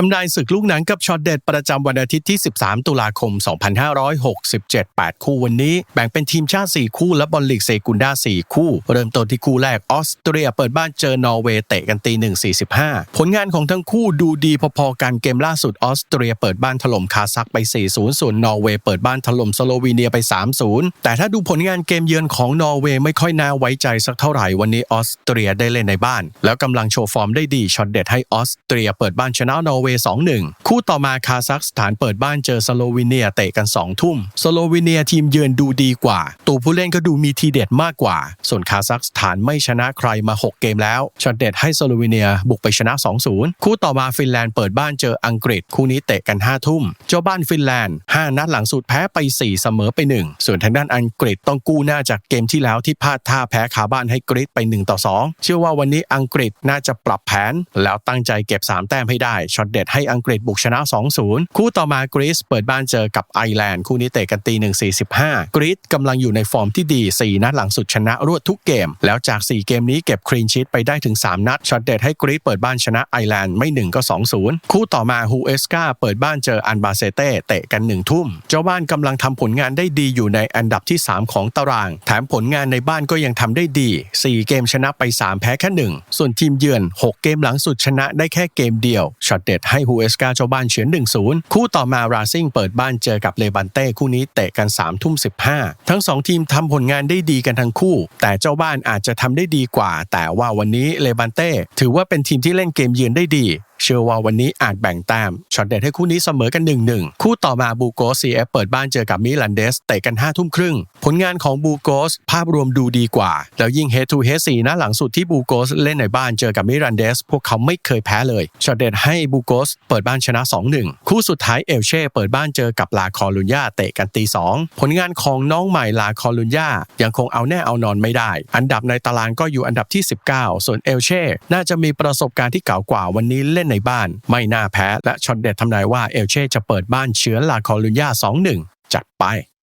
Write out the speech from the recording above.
ทำนายศึกลูกหนังกับช็อตเด็ดประจำวันอาทิตย์ที่ 13 ตุลาคม 2567 8 คู่วันนี้ แบ่งเป็นทีมชาติ 4 คู่และบอลลีกเซกุนดา4 คู่ เริ่มต้นที่คู่แรกออสเตรียเปิดบ้านเจอนอร์เวย์เตะกันตี1.45 ผลงานของทั้งคู่ดูดีพอๆกันเกมล่าสุดออสเตรียเปิดบ้านถล่มคาซักไป 4-0 ส่วนนอร์เวย์เปิดบ้านถล่มสโลวีเนียไป 3-0 แต่ถ้าดูผลงานเกมเยือนของนอร์เวย์ไม่ค่อยน่าไว้ใจสักเท่าไหร่วันนี้ออสเตรียได้เล่นในบ้าน แล้วกำลังโชว์ฟอร์มได้ดีช็อตเด็ดให้ออสเตรียเปิดบ้านชนะนอร์เวย์ 2-1 คู่ต่อมาคาซัคสถานเปิดบ้านเจอสโลวีเนียเตะกัน 2 ทุ่ม สโลวีเนียทีมเยือนดูดีกว่า ตัวผู้เล่นก็ดูมีทีเด็ดมากกว่า ส่วนคาซัคสถานไม่ชนะใครมา 6 เกมแล้วช็อตเด็ดให้สโลวีเนียบุกไปชนะ 2-0 คู่ต่อมาฟินแลนด์เปิดบ้านเจออังกฤษ คู่นี้เตะกัน 5 ทุ่ม เจ้าบ้านฟินแลนด์ 5 นัดหลังสุดแพ้ไป 4 เสมอไป 1 ส่วนทางด้านอังกฤษต้องกู้หน้าจากเกมที่แล้วที่พลาดท่าแพ้คาบ้านให้กรีซไป1ต่อ2เชื่อว่าวันนี้อังกฤษน่าจะปรับแผน แล้วตั้งใจเก็บ 3 แต้มให้ได้ช็อตเด็ดให้อังกฤษบุกชนะ 2-0 คู่ต่อมากรีซเปิดบ้านเจอกับไอร์แลนด์คู่นี้เตะกันตี1.45 กรีซกำลังอยู่ในฟอร์มที่ดี 4 นัดหลังสุดชนะรวดทุกเกม แล้วจาก 4 เกมนี้เก็บครีนชีตไปได้ถึง 3 นัดช็อตเด็ดให้กรีซเปิดบ้านชนะไอร์แลนด์ไม่ 1 ก็ 2-0 คู่ต่อมาฮูเอสกาเปิดบ้านเจออันบาเซเต้เตะกัน 1 ทุ่ม เจ้าบ้านกำลังทำผลงานได้ดีอยู่ในอันดับที่ 3 ของตาราง แถมผลงานในบ้านก็ยังทำได้ดี 4 เกมชนะไป 3 แพ้แค่1ส่วนทีมเยือน 6 เกมหลังสุดชนะได้แค่เกมเดียวช็อตเด็ดให้ฮูเอสกาเจ้าบ้านเฉือน 1-0 คู่ต่อมาราซิงเปิดบ้านเจอกับเลบันเต้คู่นี้เตะกัน3ทุ่ม15 ทั้ง 2 ทีมทำผลงานได้ดีกันทั้งคู่ แต่เจ้าบ้านอาจจะทำได้ดีกว่า แต่ว่าวันนี้เลบันเต้ถือว่าเป็นทีมที่เล่นเกมเยือนได้ดี เชื่อว่าวันนี้อาจแบ่งแต้มช็อตเด็ดให้คู่นี้เสมอกัน 1-1 คู่ต่อมาบูโกสซีเอฟเปิดบ้านเจอกับมิลันเดสเตะกัน5ทุ่มครึ่ง ผลงานของบูโกสภาพรวมดูดีกว่า แล้วยิ่ง Head to Head 4นัดหลังสุดที่บูโกสเล่นในบ้านเจอกับมิลันเดส พวกเขาไม่เคยแพ้เลยช็อตเด็ดให้บูโกสเปิดบ้านชนะ 2-1 คู่สุดท้ายเอลเช่เปิดบ้านเจอกับลาคอลุญญาเตะกันตี2ผลงานของน้องใหม่ลาคอลุญญายังคงเอาแน่เอานอนไม่ได้ อันดับในตารางก็อยู่อันดับที่ 19 ส่วนเอลเช่น่าจะมีประสบการณ์ที่เก่ากว่าวันนี้เล่นนในบ้าน ไม่น่าแพ้และช็อตเด็ดทำนายว่าเอลเช่จะเปิดบ้านเชื้อลาคอลุญญา2-1 จัดไป